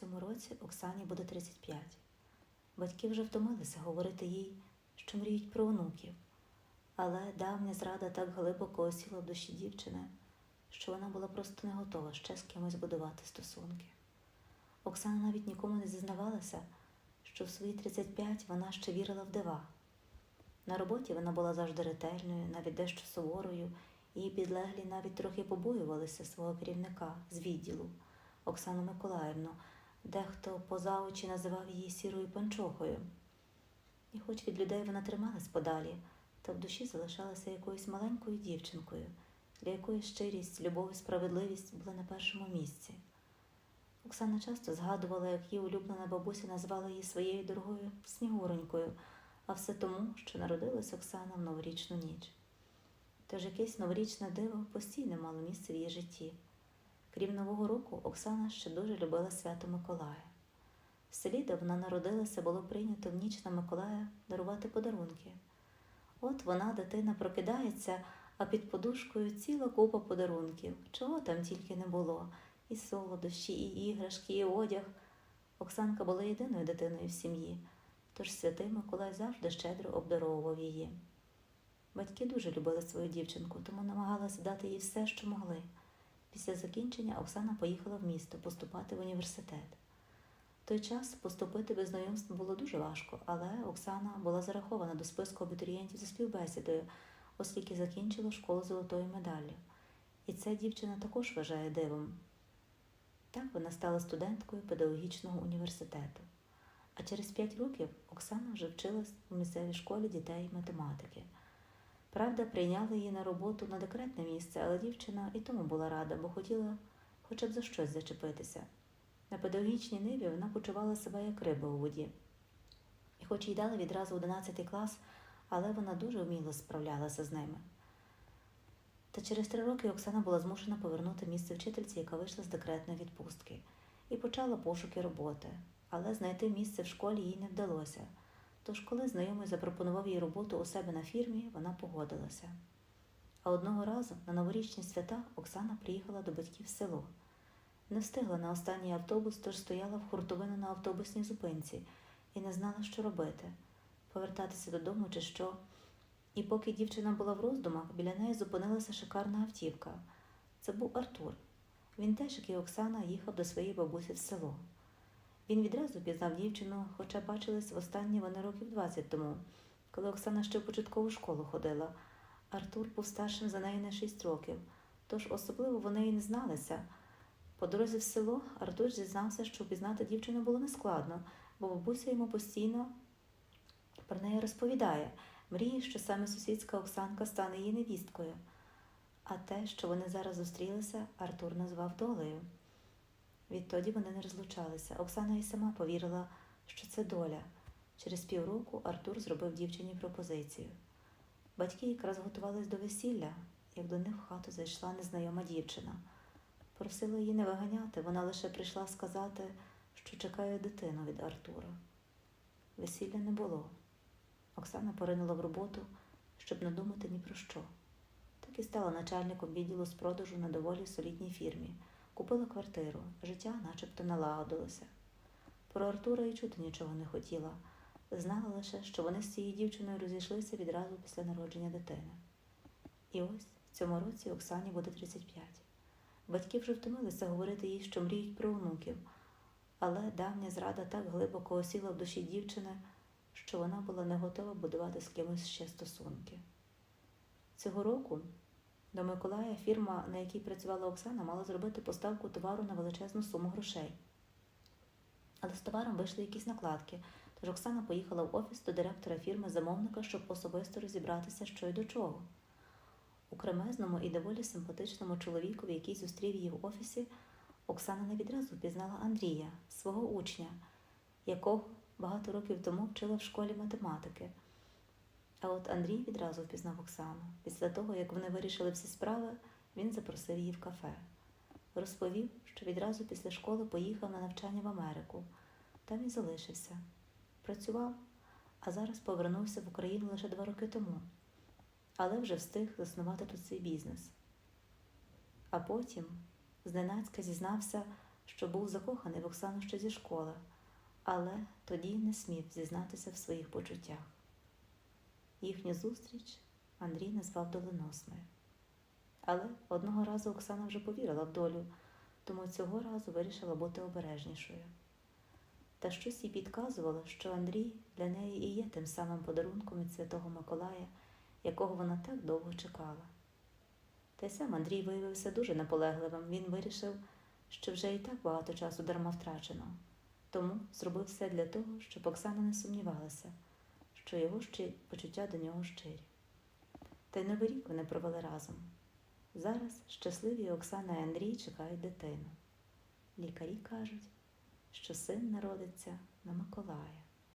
цьому році Оксані буде 35. Батьки вже втомилися говорити їй, що мріють про онуків. Але давня зрада так глибоко осіла в душі дівчини, що вона була просто не готова ще з кимось будувати стосунки. Оксана навіть нікому не зізнавалася, що в свої 35 вона ще вірила в дива. На роботі вона була завжди ретельною, навіть дещо суворою, її підлеглі навіть трохи побоювалися свого керівника з відділу Оксану Миколаївну, дехто поза очі називав її сірою панчохою. І хоч від людей вона трималась подалі, та в душі залишалася якоюсь маленькою дівчинкою, для якої щирість, любов і справедливість були на першому місці. Оксана часто згадувала, як її улюблена бабуся назвала її своєю дорогою Снігуронькою, а все тому, що народилась Оксана в новорічну ніч. Тож якесь новорічне диво постійно мало місце в її житті. Крім Нового року, Оксана ще дуже любила свято Миколая. В селі, де вона народилася, було прийнято в ніч на Миколая дарувати подарунки. От вона, дитина, прокидається, а під подушкою ціла купа подарунків, чого там тільки не було і солодощі, і іграшки, і одяг. Оксанка була єдиною дитиною в сім'ї, тож святий Миколай завжди щедро обдаровував її. Батьки дуже любили свою дівчинку, тому намагалися дати їй все, що могли. Після закінчення Оксана поїхала в місто поступати в університет. В той час поступити без знайомств було дуже важко, але Оксана була зарахована до списку абітурієнтів за співбесідою, оскільки закінчила школу золотою медаллю. І це дівчина також вважає дивом. Так вона стала студенткою педагогічного університету. А через п'ять років Оксана вже вчилась у місцевій школі дітей математики. Правда, прийняли її на роботу на декретне місце, але дівчина і тому була рада, бо хотіла хоча б за щось зачепитися. На педагогічній ниві вона почувала себе як риба у воді. І хоч їй дали відразу 11 клас, але вона дуже вміло справлялася з ними. Та через три роки Оксана була змушена повернути місце вчительці, яка вийшла з декретної відпустки, і почала пошуки роботи. Але знайти місце в школі їй не вдалося. Тож, коли знайомий запропонував їй роботу у себе на фірмі, вона погодилася. А одного разу на новорічні свята Оксана приїхала до батьків в село. Не встигла на останній автобус, тож стояла в хуртовину на автобусній зупинці і не знала, що робити повертатися додому чи що. І поки дівчина була в роздумах, біля неї зупинилася шикарна автівка. Це був Артур. Він теж, як і Оксана, їхав до своєї бабусі в село. Він відразу пізнав дівчину, хоча бачились востаннє вони років 20 тому, коли Оксана ще в початкову школу ходила. Артур був старшим за неї на 6 років, тож особливо вони і не зналися. По дорозі в село Артур зізнався, що впізнати дівчину було нескладно, бо бабуся йому постійно про неї розповідає, мріє, що саме сусідська Оксанка стане її невісткою. А те, що вони зараз зустрілися, Артур назвав долею. Відтоді вони не розлучалися. Оксана і сама повірила, що це доля. Через півроку Артур зробив дівчині пропозицію. Батьки якраз готувались до весілля, як до них в хату зайшла незнайома дівчина. Просила її не виганяти, вона лише прийшла сказати, що чекає дитину від Артура. Весілля не було. Оксана поринула в роботу, щоб не думати ні про що. Так і стала начальником відділу з продажу на доволі солідній фірмі. Купила квартиру, життя начебто налагодилося. Про Артура і чути нічого не хотіла. Знала лише, що вони з цією дівчиною розійшлися відразу після народження дитини. І ось в цьому році Оксані буде 35. Батьки вже втомилися говорити їй, що мріють про онуків, але давня зрада так глибоко осіла в душі дівчини, що вона була не готова будувати з кимось ще стосунки. Цього року до Миколая фірма, на якій працювала Оксана, мала зробити поставку товару на величезну суму грошей. Але з товаром вийшли якісь накладки, тож Оксана поїхала в офіс до директора фірми замовника, щоб особисто розібратися, що й до чого. У кремезному і доволі симпатичному чоловікові, який зустрів її в офісі, Оксана не відразу впізнала Андрія, свого учня, якого багато років тому вчила в школі математики. А от Андрій відразу впізнав Оксану. Після того, як вони вирішили всі справи, він запросив її в кафе. Розповів, що відразу після школи поїхав на навчання в Америку. Там і залишився. Працював, а зараз повернувся в Україну лише два роки тому, але вже встиг заснувати тут свій бізнес. А потім зненацька зізнався, що був закоханий в Оксану ще зі школи, але тоді не смів зізнатися в своїх почуттях. Їхню зустріч Андрій назвав доленосною. Але одного разу Оксана вже повірила в долю, тому цього разу вирішила бути обережнішою. Та щось їй підказувало, що Андрій для неї і є тим самим подарунком від Святого Миколая, якого вона так довго чекала. Та й сам Андрій виявився дуже наполегливим. Він вирішив, що вже і так багато часу дарма втрачено, тому зробив все для того, щоб Оксана не сумнівалася, що його почуття до нього щирі. Та й новий рік вони провели разом. Зараз щасливі Оксана і Андрій чекають дитину. Лікарі кажуть, що син народиться на Миколая.